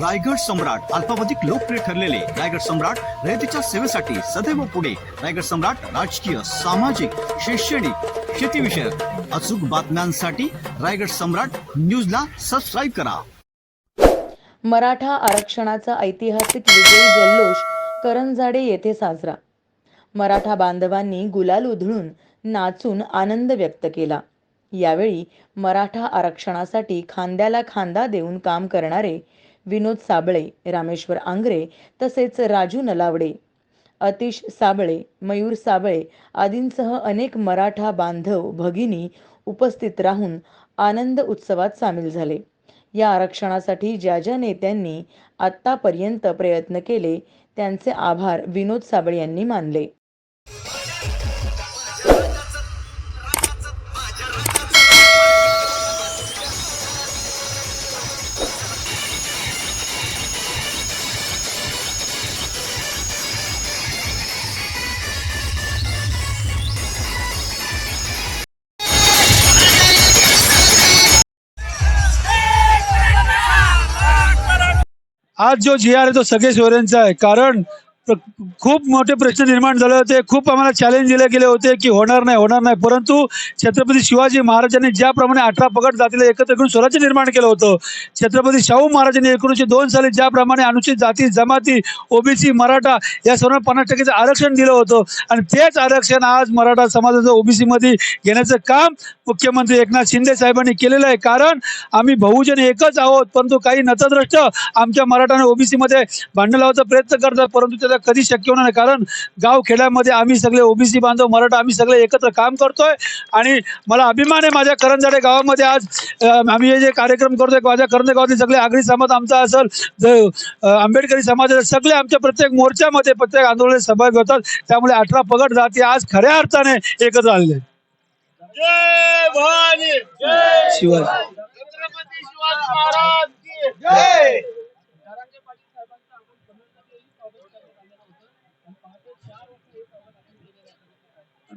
रायगड सम्राट अल्पावधिक लोकप्रिय ठरलेले रायगड सम्राट रयतेच्या सेवेसाठी सदैव पुढे. रायगड सम्राट राजकीय सामाजिक शैक्षणिक शेतीविषयक अचूक बातम्यांसाठी रायगड सम्राट न्यूजला सबस्क्राईब करा. मराठा आरक्षणाचा ऐतिहासिक विजयी जल्लोष करंजाडे येथे साजरा. मराठा बांधवांनी गुलाल उधळून नाचून आनंद व्यक्त केला. यावेळी मराठा आरक्षणासाठी खांद्याला खांदा देऊन काम करणारे विनोद साबळे रामेश्वर आंग्रे तसेच राजू नलावडे अतिश साबळे मयूर साबळे आदींसह अनेक मराठा बांधव भगिनी उपस्थित राहून आनंद उत्सवात सामील झाले. या आरक्षणासाठी ज्या ज्या नेत्यांनी आत्तापर्यंत प्रयत्न केले त्यांचे आभार विनोद साबळे यांनी मानले. आज जो जी आर आहे तो सगळे सोयऱ्यांचा आहे. कारण खूप मोठे प्रश्न निर्माण झाले होते. खूप आम्हाला चॅलेंज दिले गेले होते की होणार नाही होणार नाही. परंतु छत्रपती शिवाजी महाराजांनी ज्याप्रमाणे अठरा पगड जातीला एकत्र करून स्वराज्य निर्माण केलं होतं छत्रपती शाहू महाराजांनी एकोणीसशे दोन साली ज्याप्रमाणे अनुसूचित जाती जमाती ओबीसी मराठा या सर्व पन्नास टक्केचं आरक्षण दिलं होतं. आणि तेच आरक्षण आज मराठा समाजाचं ओबीसीमध्ये घेण्याचं काम मुख्यमंत्री एकनाथ शिंदे साहेबांनी केलेलं आहे. कारण आम्ही बहुजन एकच आहोत परंतु काही नतद्रष्ट आमच्या मराठा आणि ओबीसी भांडण लावायचा प्रयत्न करतात परंतु त्याचा कधी शक्य होणार नाही. कारण गाव खेड्यामध्ये आम्ही सगळे ओबीसी बांधव मराठा आम्ही सगळे एकत्र काम करतोय. आणि मला अभिमान आहे माझ्या करंजाडे गावामध्ये आज आम्ही हे जे कार्यक्रम करतोय माझ्या करंजा गावातले सगळे आगरी समाज आमचा असेल आंबेडकरी समाज सगळे आमच्या प्रत्येक मोर्चामध्ये प्रत्येक आंदोलनात सहभागी होतात. त्यामुळे अठरा पगड जाती आज खऱ्या अर्थाने एकत्र आलेले आहेत. शिवाजी. शिवाजी महाराज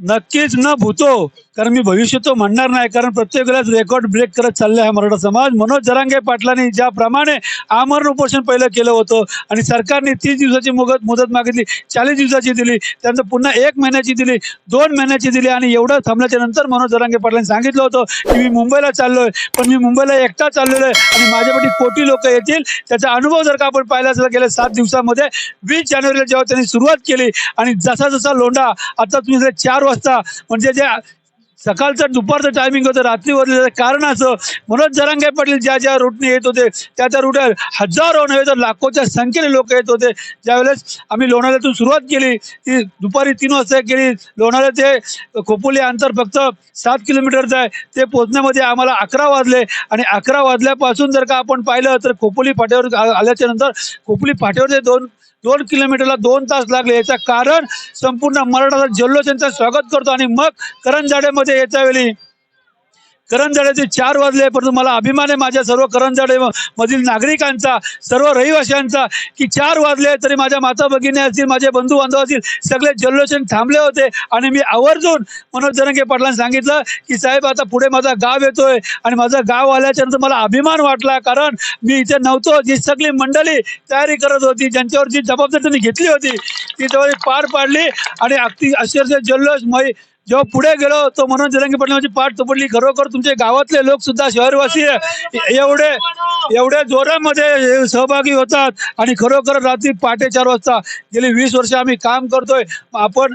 नक्कीच न भूतो. कारण मी भविष्य तो म्हणणार नाही कारण प्रत्येक वेळेस रेकॉर्ड ब्रेक करत चालले आहे मराठा समाज. मनोज जरांगे पाटलांनी ज्याप्रमाणे आमरण उपोषण पहिलं केलं होतं आणि सरकारने तीस दिवसाची मुदत मुदत मागितली चाळीस दिवसाची दिली त्यानंतर पुन्हा एक महिन्याची दिली दोन महिन्याची दिली आणि एवढं थांबल्याच्या नंतर मनोज जरांगे पाटलांनी सांगितलं होतं की मी मुंबईला चाललोय पण मी मुंबईला एकटा चाललेलो आहे आणि माझ्यापाठी कोटी लोक येतील. त्याचा अनुभव जर का आपण पाहिला असेल गेल्या सात दिवसामध्ये वीस जानेवारीला जेव्हा त्यांनी सुरुवात केली आणि जसा जसा लोंढा आता तुम्ही जर चार वाजता म्हणजे जे सकाळचं दुपारचं टायमिंग होतं रात्री कारण असं मनोज जरांगे पाटील ज्या ज्या रूटने येत होते त्या त्या रूटवर हजारो नव्हे तर लाखोच्या संख्येने लोक येत होते. ज्यावेळेस आम्ही लोणाऱ्यातून सुरुवात केली ती दुपारी तीन वाजता केली. लोणाऱ्या ते खोपोली अंतर फक्त सात किलोमीटरचं आहे. ते पोहोचण्यामध्ये आम्हाला अकरा वाजले आणि अकरा वाजल्यापासून जर का आपण पाहिलं तर खोपोली फाट्यावर आ- आल्याच्यानंतर खोपोली फाट्यावर ते दोन दोन किलोमीटरला दोन तास लागले. याचं कारण संपूर्ण मराठा जल्लोष यांचं स्वागत करतो आणि मग करंजाड्यामध्ये याच्या वेळी करंजाड्याचे चार वाजले परंतु मला अभिमान आहे माझ्या सर्व करंजाडे मधील नागरिकांचा सर्व रहिवाशांचा की चार वाजले तरी माझ्या माता भगिनी असतील माझे बंधू बांधव असतील सगळे जल्लोषण थांबले होते आणि मी आवर्जून मनोज जरंगे पाटलांनी सांगितलं की साहेब आता पुढे माझा गाव येतोय आणि माझं गाव आल्याच्यानंतर मला अभिमान वाटला कारण मी इथे नव्हतो. जी सगळी मंडळी तयारी करत होती ज्यांच्यावर जी जबाबदारी त्यांनी घेतली होती ती जवळ पार पाडली आणि अगदी अक्षरशः जल्लोष मै जेव्हा पुढे गेलो तो मनोज जरंगे पाटलांची पाठ तुपडली. खरोखर तुमचे गावातले लोक सुद्धा शहरवासी एवढे एवढ्या जोरामध्ये सहभागी होतात. आणि खरोखर रात्री पहाटे चार वाजता गेली वीस वर्ष आम्ही काम करतोय. आपण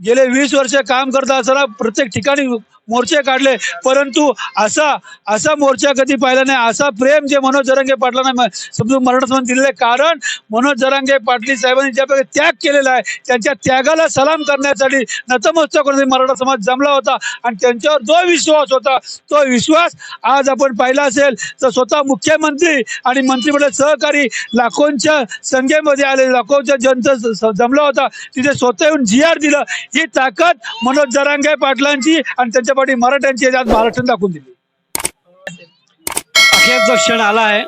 गेले वीस वर्ष काम करता असताना प्रत्येक ठिकाणी मोर्चे काढले. परंतु असा असा मोर्चा कधी पाहिला नाही. असा प्रेम जे मनोज जरांगे पाटलांना समजून मराठा समाज दिलेलं आहे. कारण मनोज जरांगे पाटील साहेबांनी ज्याप्रकारे त्याग केलेला आहे त्यांच्या त्यागाला सलाम करण्यासाठी नतमस्तक करून मराठा समाज जमला होता. आणि त्यांच्यावर जो विश्वास होता तो विश्वास आज आपण पाहिला असेल तर स्वतः मुख्यमंत्री आणि मंत्रिमंडळ सहकारी लाखोंच्या संख्येमध्ये आले लाखोंच्या जनता जमला होता. तिथे स्वतः येऊन जी आर दिलं. ही ताकद मनोज जरांगे पाटलांची आणि त्यांच्या पाठी मराठ्यांची आज महाराष्ट्राने दाखवून दिली. अखेरचा क्षण आला आहे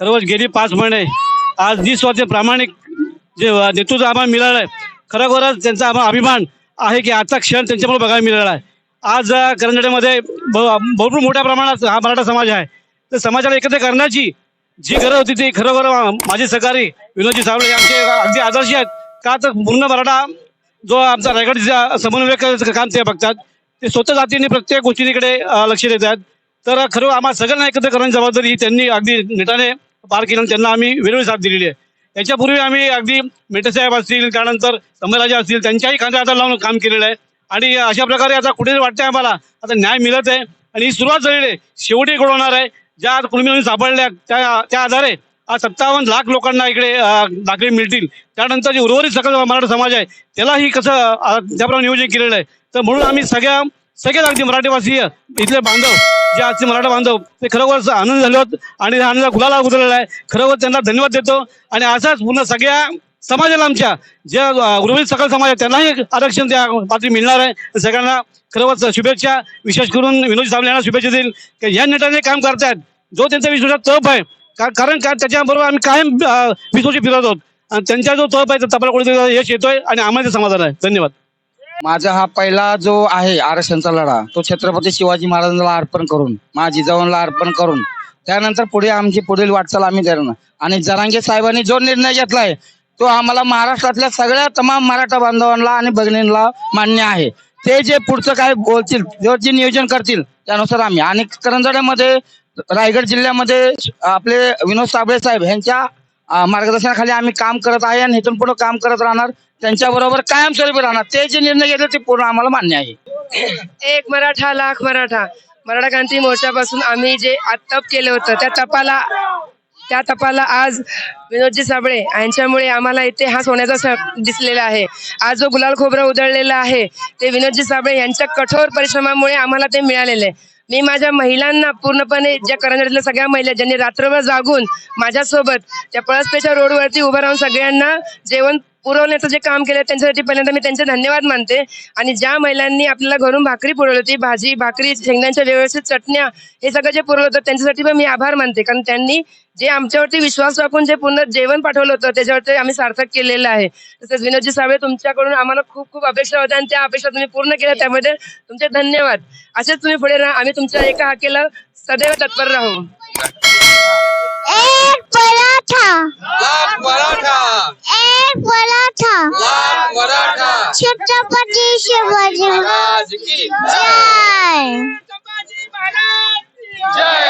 खरोखर गेली पाच महिने आज निस्वार्थ प्रामाणिक जे नेतृत्व आम्हाला मिळालं आहे. खरोखरच त्यांचा आम्हाला अभिमान आहे की आजचा क्षण त्यांच्यामुळे बघायला मिळाला आहे. आज अ, भरपूर मोठ्या प्रमाणात हा मराठा समाज आहे. तर समाजाला एकत्र करण्याची जी गरज होती ती खरोखर माझे सहकारी विनोदजी सावळे आमचे अगदी आदर्श आहेत. का तर पूर्ण मराठा जो आमचा रायगडचा समन्वयक काम ते बघतात. ते स्वतः जातीने प्रत्येक गोष्टीकडे लक्ष लक्ष देतात तर खरं आम्हाला सगळ्यांना एकत्र करण्याची जबाबदारी ही त्यांनी अगदी नेटाने पार केली आणि त्यांना आम्ही वेळोवेळी साथ दिलेली आहे. याच्यापूर्वी आम्ही अगदी मेटेसाहेब असतील त्यानंतर संभाजी असतील त्यांच्याही खांद्या हातात लावून काम केलेलं आहे. आणि अशा प्रकारे आता कुठे वाटतंय आम्हाला आता न्याय मिळत आहे. आणि ही सुरुवात झालेली आहे. शेवटी घडवणार आहे. ज्या कुणबी सापडल्या त्या त्या आधारे सत्तावन्न लाख लोकांना इकडे नागरी दाखले मिळतील. त्यानंतर जे उर्वरित सकल मराठा समाज आहे त्यालाही कसं त्याप्रमाणे नियोजन केलेलं आहे. तर म्हणून आम्ही सगळ्या सगळ्याच अगदी मराठीवासीय इथले बांधव जे आजचे मराठा बांधव ते खरोखर आनंद झाले होत आणि आनंद गुलाला उतरलेला आहे. खरोखर त्यांना धन्यवाद देतो. आणि असाच पूर्ण सगळ्या समाजाला आमच्या ज्या उर्वरित सकल समाज आहे त्यांनाही आरक्षण त्या पात्री मिळणार आहे. सगळ्यांना खरोखर शुभेच्छा. विशेष करून विनोद सावले यांना शुभेच्छा देईल. की या नेटाने काम करतायत. जो त्यांचा विश्वासात तप आहे का कारण का त्याच्याबरोबर आम्ही कायम विसोशी फिरत आहोत. आणि त्यांच्या जो तळप आहे तपाला कुठे यश येतोय आणि आम्हाला ते समाधान आहे. धन्यवाद. माझा हा पहिला जो आहे आरक्षणचा लढा तो छत्रपती शिवाजी महाराजांना अर्पण करून माझी जिजाऊंना अर्पण करून त्यानंतर पुढे आमची पुढील वाटचाल आम्ही करणार. आणि जरांगे साहेबांनी जो निर्णय घेतलाय तो आम्हाला महाराष्ट्रातल्या सगळ्या तमाम मराठा बांधवांना आणि भगिनींना मान्य आहे. ते जे पुढचं काय बोलतील जे जे नियोजन करतील त्यानुसार आम्ही. आणि करंजाड्यामध्ये रायगड जिल्ह्यामध्ये आपले विनोद साबळे साहेब यांच्या मार्गदर्शनाखाली आम्ही काम करत आहे आणि इथून पुढे काम करत राहणार. त्यांच्याबरोबर कायमस्वरूपी राहणार. ते जे निर्णय घेतले ते पूर्ण आम्हाला मान्य आहे. एक मराठा लाख मराठा. मराठा क्रांती मोर्चापासून आम्ही जे आज तप केलं होतं त्या तपाला त्या तपाला आज विनोदजी साबळे यांच्यामुळे आम्हाला इथे हा सोन्याचा दिसलेला आहे. आज जो गुलाल खोबरा उधळलेला आहे ते विनोदजी साबळे यांच्या कठोर परिश्रमामुळे आम्हाला ते मिळालेलं आहे. मी माझ्या महिलांना पूर्णपणे ज्या करंजातल्या सगळ्या महिला ज्यांनी रात्रभर जागून माझ्यासोबत त्या पळसपेच्या रोडवरती उभं राहून सगळ्यांना जेवण पुरवण्याचं जे काम केलं त्यांच्यासाठी पहिल्यांदा मी त्यांचे धन्यवाद मानते. आणि ज्या महिलांनी आपल्याला घरून भाकरी पुरवली होती भाजी भाकरी शेंगदांच्या व्यवस्थित चटण्या हे सगळं जे पुरवलं होतं त्यांच्यासाठी पण मी आभार मानते. कारण त्यांनी जे आमच्यावरती विश्वास टाकून जे पूर्ण जेवण पाठवलं होतं त्याच्यावरती आम्ही सार्थक केलेलं आहे. तसेच विनोदजी साबळे तुमच्याकडून आम्हाला खूप खूप अपेक्षा होत्या आणि त्या अपेक्षा तुम्ही पूर्ण केल्या. त्यामध्ये तुमचे धन्यवाद. असेच तुम्ही पुढे राहा. आम्ही तुमच्या एका हाकेला सदैव तत्पर राहू. छत्रपती शिवाजी जय